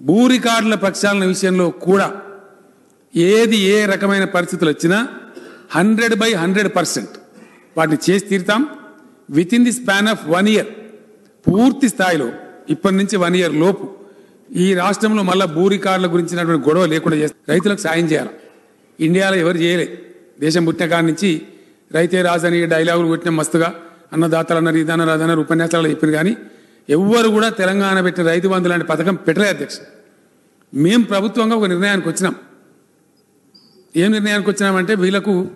భూ రికార్డుల ప్రక్షాళన విషయంలో కూడా ఏది ఏ రకమైన పరిస్థితులు వచ్చినా హండ్రెడ్ బై హండ్రెడ్ పర్సెంట్ వాటిని చేసి తీరుతాం within the span of one year పూర్తి స్థాయిలో ఇప్పటి నుంచి వన్ ఇయర్ లోపు ఈ రాష్ట్రంలో మళ్ళా భూ రికార్డుల గురించినటువంటి గొడవ లేకుండా చేస్తే రైతులకు సాయం చేయాలి ఇండియాలో ఎవరు చేయలే దేశం పుట్టిన కాడి నుంచి రైతే రాజని డైలాగులు కొట్టిన మస్తుగా అన్నదాతలు అన్నారు ఇదన్నారు అదన్నారు ఉపన్యాసాలు చెప్పింది కానీ ఎవ్వరు కూడా తెలంగాణ పెట్టిన రైతు బంధు లాంటి పథకం పెట్టలే అధ్యక్ష. మేము ప్రభుత్వంగా ఒక నిర్ణయానికి వచ్చినాం. ఏం నిర్ణయానికి వచ్చినామంటే వీళ్ళకు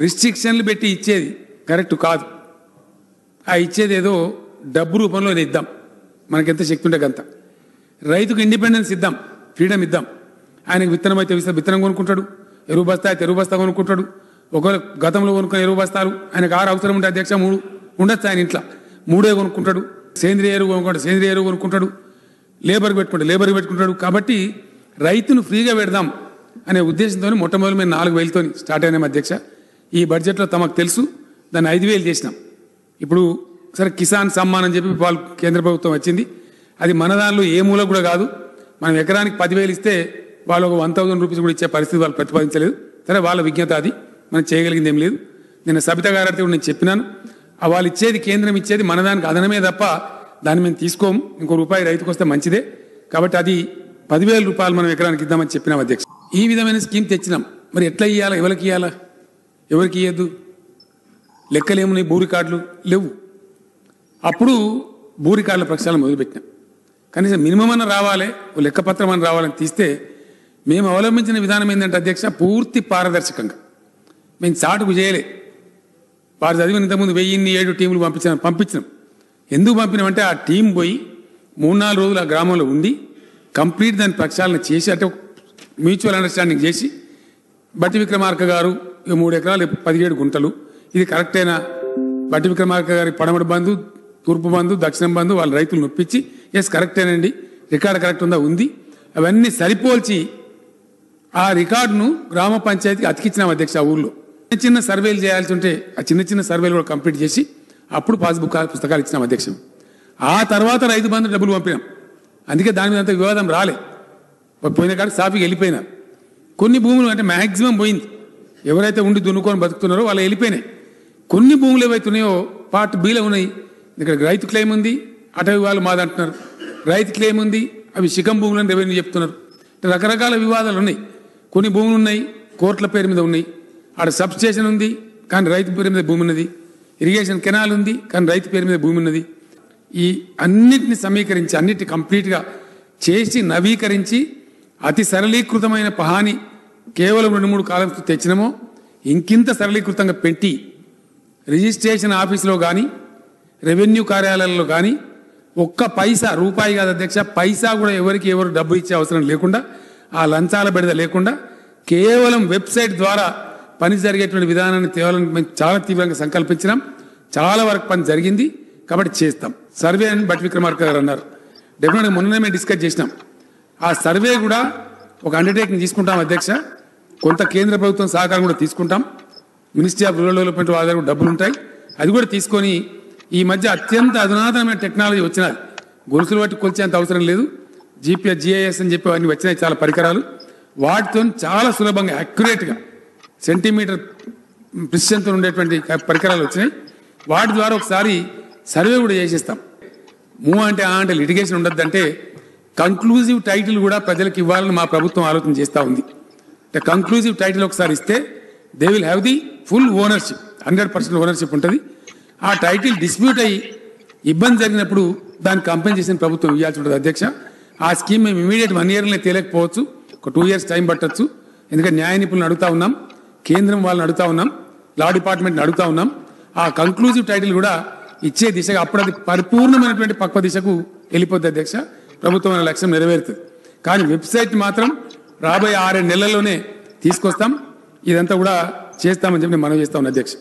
రిస్ట్రిక్షన్లు పెట్టి ఇచ్చేది కరెక్ట్ కాదు. ఆ ఇచ్చేది ఏదో డబ్బు రూపంలో ఇద్దాం. మనకెంత శక్తి ఉంటే అంత. రైతుకు ఇండిపెండెన్స్ ఇద్దాం ఫ్రీడమ్ ఇద్దాం. ఆయనకు విత్తనం అయితే విస్త- విత్తనం కొనుక్కుంటాడు ఎరువు బస్తా అయితే ఎరువు బస్తా కొనుక్కుంటాడు. ఒకవేళ గతంలో కొనుక్కున్న ఎరువు బస్తాలు ఆయనకు ఆరు అవసరం ఉంటే అధ్యక్ష మూడు ఉండొచ్చు ఆయన ఇంట్లో. మూడే కొనుక్కుంటాడు. సేంద్రియ ఎరువు కొనుక్కుంటాడు సేంద్రియ ఎరువు కొనుక్కుంటాడు లేబర్కి పెట్టుకుంటాడు లేబర్కి పెట్టుకుంటాడు. కాబట్టి రైతును ఫ్రీగా పెడదాం అనే ఉద్దేశంతో మొట్టమొదటి మేము నాలుగు వేలతో స్టార్ట్ అయినాం అధ్యక్ష. ఈ బడ్జెట్లో తమకు తెలుసు దాన్ని ఐదు వేలు చేసినాం. ఇప్పుడు సరే కిసాన్ సమ్మాన్ అని చెప్పి వాళ్ళు కేంద్ర ప్రభుత్వం వచ్చింది. అది మన దానిలో ఏ మూల కూడా కాదు. మనం ఎకరానికి పదివేలు ఇస్తే వాళ్ళు ఒక వన్ థౌసండ్ రూపీస్ కూడా ఇచ్చే పరిస్థితి వాళ్ళు ప్రతిపాదించలేదు. సరే వాళ్ళ విజ్ఞత అది. మనం చేయగలిగింది ఏం లేదు. నేను సబిత గారి నేను చెప్పినాను. వాళ్ళు ఇచ్చేది కేంద్రం ఇచ్చేది మన దానికి అదనమే తప్ప దాన్ని మేము తీసుకోము. ఇంకో రూపాయి రైతుకు వస్తే మంచిదే. కాబట్టి అది పదివేల రూపాయలు మనం ఎకరానికి ఇద్దామని చెప్పినాం అధ్యక్ష. ఈ విధమైన స్కీమ్ తెచ్చినాం. మరి ఎట్లా ఇవ్వాలా ఎవరికి ఇవ్వాలా ఎవరికి ఇవ్వద్దు లెక్కలేమున్నాయి భూ రికార్డులు లేవు. అప్పుడు భూ రికార్డుల ప్రక్షాళన మొదలుపెట్టినాం. కనీసం మినిమం అన్న రావాలి ఓ లెక్కపత్రం అని రావాలని తీస్తే మేము అవలంబించిన విధానం ఏంటంటే అధ్యక్ష పూర్తి పారదర్శకంగా. మేము చాటుకు చేయలే. వారు చదివిన ఇంతకుముందు వెయ్యిన్ని ఏడు టీములు పంపించిన పంపించినాం. ఎందుకు పంపినామంటే ఆ టీం పోయి మూడు నాలుగు రోజులు ఆ గ్రామంలో ఉండి కంప్లీట్ దాని ప్రక్షాళన చేసి అంటే మ్యూచువల్ అండర్స్టాండింగ్ చేసి బట్టి విక్రమార్క గారు మూడు ఎకరాలు పదిహేడు గుంటలు ఇది కరెక్టేనా? బట్టి విక్రమార్క గారి పడమటి బంధు తూర్పు బంధు దక్షిణం బంధు వాళ్ళ రైతులు నొప్పించి ఎస్ కరెక్టేనండి రికార్డు కరెక్ట్ ఉందా? ఉంది. అవన్నీ సరిపోల్చి ఆ రికార్డును గ్రామ పంచాయతీకి అతికించినాం అధ్యక్ష ఆ ఊర్లో చిన్న చిన్న సర్వేలు చేయాల్సి ఉంటే ఆ చిన్న చిన్న సర్వేలు కూడా కంప్లీట్ చేసి అప్పుడు పాస్బుక్ పుస్తకాలు ఇచ్చినాం అధ్యక్షం ఆ తర్వాత రైతు బంధు డబ్బులు పంపినాం. అందుకే దాని మీద అంత వివాదం రాలే. పోయిన కాడ సాఫీకి వెళ్ళిపోయినా. కొన్ని భూములు అంటే మ్యాక్సిమం పోయింది. ఎవరైతే ఉండి దున్నుకొని బతుకుతున్నారో వాళ్ళు వెళ్ళిపోయినాయి. కొన్ని భూములు ఏవైతే ఉన్నాయో పార్ట్ బీలో ఉన్నాయి. ఇక్కడ రైతు క్లెయిమ్ ఉంది. అటవీ వాళ్ళు మాదంటున్నారు రైతు క్లెయిమ్ ఉంది. అవి శిఖం భూములని రెవెన్యూ చెప్తున్నారు. రకరకాల వివాదాలు ఉన్నాయి. కొన్ని భూములు ఉన్నాయి. కోర్టుల పేరు మీద ఉన్నాయి. ఆడ సబ్ స్టేషన్ ఉంది కానీ రైతు పేరు మీద భూమి ఉన్నది. ఇరిగేషన్ కెనాల్ ఉంది కానీ రైతు పేరు మీద భూమి ఉన్నది. ఈ అన్నిటిని సమీకరించి అన్నిటి కంప్లీట్గా చేసి నవీకరించి అతి సరళీకృతమైన పహాని కేవలం రెండు మూడు కాలం తెచ్చినమో ఇంకింత సరళీకృతంగా పెట్టి రిజిస్ట్రేషన్ ఆఫీసులో కానీ రెవెన్యూ కార్యాలయాల్లో కానీ ఒక్క పైసా రూపాయి కాదు అధ్యక్ష పైసా కూడా ఎవరికి ఎవరు డబ్బు ఇచ్చే అవసరం లేకుండా ఆ లంచాల బెడద లేకుండా కేవలం వెబ్సైట్ ద్వారా పని జరిగేటువంటి విధానాన్ని తేవాలని మేము చాలా తీవ్రంగా సంకల్పించినాం. చాలా వరకు పని జరిగింది. కాబట్టి చేస్తాం. సర్వే అని బట్ విక్రమార్క గారు అన్నారు. డెఫినెట్గా మొన్ననే మేము డిస్కస్ చేసినాం. ఆ సర్వే కూడా ఒక అండర్టేకింగ్ తీసుకుంటాం అధ్యక్ష. కొంత కేంద్ర ప్రభుత్వం సహకారం కూడా తీసుకుంటాం. మినిస్ట్రీ ఆఫ్ రూరల్ డెవలప్మెంట్ వాళ్ళ దగ్గర డబ్బులు ఉంటాయి. అది కూడా తీసుకొని ఈ మధ్య అత్యంత అధునాతనమైన టెక్నాలజీ వచ్చినది గొలుసులు బట్టి కొలిచేంత అవసరం లేదు. జీపీఎస్ జిఐఎస్ అని చెప్పి అన్ని వచ్చినాయి చాలా పరికరాలు. వాటితో చాలా సులభంగా అక్యురేట్గా సెంటీమీటర్ ప్రిసిషన్తో ఉండేటువంటి పరికరాలు వచ్చినాయి. వాటి ద్వారా ఒకసారి సర్వే కూడా చేసేస్తాం. మూవ్ అంటే ఆ అంటే లిటిగేషన్ ఉండద్దంటే కంక్లూజివ్ టైటిల్ కూడా ప్రజలకు ఇవ్వాలని మా ప్రభుత్వం ఆలోచన చేస్తూ ఉంది. అంటే కంక్లూజివ్ టైటిల్ ఒకసారి ఇస్తే they will have the full ownership hundred percent ownership ఉంటుంది. ఆ టైటిల్ డిస్ప్యూట్ అయ్యి ఇబ్బంది జరిగినప్పుడు దాన్ని కంపెన్సేషన్ ప్రభుత్వం ఇవ్వాల్సి ఉంటుంది అధ్యక్ష. ఆ స్కీమ్ మేము ఇమీడియట్ వన్ ఇయర్లో తేలేకపోవచ్చు. ఒక టూ ఇయర్స్ టైం పట్టొచ్చు. ఎందుకంటే న్యాయ నిపుణులు అడుగుతా ఉన్నాం. కేంద్రం వాళ్ళని అడుగుతా ఉన్నాం లా డిపార్ట్మెంట్ని అడుగుతా ఉన్నాం. ఆ కంక్లూజివ్ టైటిల్ కూడా ఇచ్చే దిశగా అప్పుడు అది పరిపూర్ణమైనటువంటి పక్వ దిశకు వెళ్ళిపోద్ది అధ్యక్ష. ప్రభుత్వం అనే లక్ష్యం నెరవేరుతుంది. కానీ వెబ్సైట్ మాత్రం రాబోయే ఆరేడు నెలల్లోనే తీసుకొస్తాం. ఇదంతా కూడా చేస్తామని చెప్పి మనం చేస్తాం అధ్యక్ష.